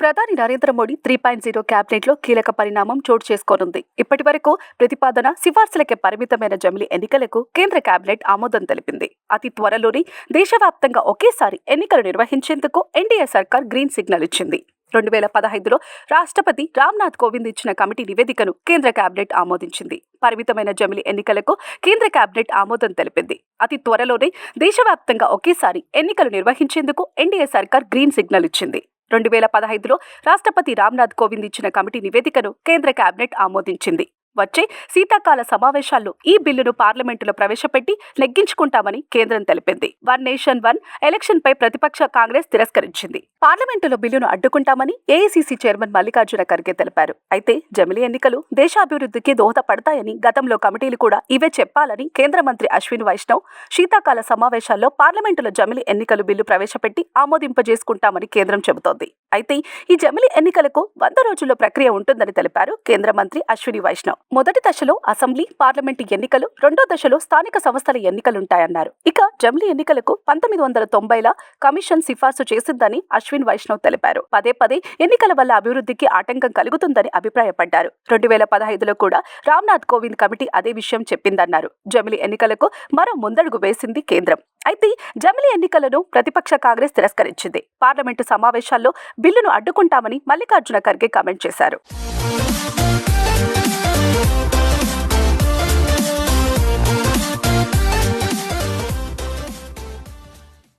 ప్రధాని Narendra Modi three point zero క్యాబినెట్లో కీలక పరిణామం చోటు చేసుకోనుంది. ఇప్పటి వరకు ప్రతిపాదన సిఫార్సులకే పరిమితమైన జమిలి ఎన్నికలకు కేంద్ర కేబినెట్ ఆమోదం తెలిపింది. అతి త్వరలోనే దేశవ్యాప్తంగా ఒకేసారి ఎన్నికలు నిర్వహించేందుకు ఎన్డీఏ సర్కార్ గ్రీన్ సిగ్నల్ ఇచ్చింది. రెండు వేల పదహైదులో రాష్ట్రపతి రామ్నాథ్ కోవింద్ ఇచ్చిన కమిటీ నివేదికను కేంద్ర కేబినెట్ ఆమోదించింది. పరిమితమైన జమిలి ఎన్నికలకు కేంద్ర కేబినెట్ ఆమోదం తెలిపింది. అతి త్వరలోనే దేశవ్యాప్తంగా ఒకేసారి ఎన్నికలు నిర్వహించేందుకు ఎన్డీఏ సర్కార్ గ్రీన్ సిగ్నల్ ఇచ్చింది. రెండు వేల పదహైదులో రాష్ట్రపతి రామ్నాథ్ కోవింద్ ఇచ్చిన కమిటీ నివేదికను కేంద్ర కేబినెట్ ఆమోదించింది. వచ్చే శీతాకాల సమావేశాల్లో ఈ బిల్లును పార్లమెంటులో ప్రవేశపెట్టి నెగ్గించుకుంటామని కేంద్రం తెలిపింది. వన్ నేషన్ వన్ ఎలక్షన్ పై ప్రతిపక్ష కాంగ్రెస్ తిరస్కరించింది. పార్లమెంటులో బిల్లును అడ్డుకుంటామని ఏఐసీసీ చైర్మన్ మల్లికార్జున ఖర్గే తెలిపారు. అయితే జమిలీ ఎన్నికలు దేశాభివృద్ధికి దోహదపడతాయని గతంలో కమిటీలు కూడా ఇవే చెప్పాలని కేంద్ర మంత్రి అశ్విన్ వైష్ణవ్ శీతాకాల సమావేశాల్లో పార్లమెంటులో జమిలీ ఎన్నికలు బిల్లు ప్రవేశపెట్టి ఆమోదింపజేసుకుంటామని కేంద్రం చెబుతోంది. అయితే ఈ జమిలీ ఎన్నికలకు వంద రోజుల్లో ప్రక్రియ ఉంటుందని తెలిపారు కేంద్ర మంత్రి అశ్విని వైష్ణవ్. మొదటి దశలో అసెంబ్లీ పార్లమెంటు ఎన్నికలు రెండో దశలో స్థానిక సంస్థల ఎన్నికలుంటాయన్నారు. ఇక జమిలీ ఎన్నికలకు పంతొమ్మిది వందల తొంభైల కమిషన్ సిఫార్సు చేసిందని అశ్విన్ వైష్ణవ్ తెలిపారు. పదే పదే ఎన్నికల వల్ల అభివృద్ధికి ఆటంకం కలుగుతుందని అభిప్రాయపడ్డారు. రెండు వేల పదహైదులో కూడా రామ్నాథ్ కోవింద్ కమిటీ అదే విషయం చెప్పిందన్నారు. జమిలీ ఎన్నికలకు మరో ముందడుగు వేసింది కేంద్రం. అయితే జమిలీ ఎన్నికలను ప్రతిపక్ష కాంగ్రెస్ తిరస్కరించింది. పార్లమెంటు సమావేశాల్లో బిల్లును అడ్డుకుంటామని మల్లికార్జున ఖర్గే కామెంట్ చేశారు.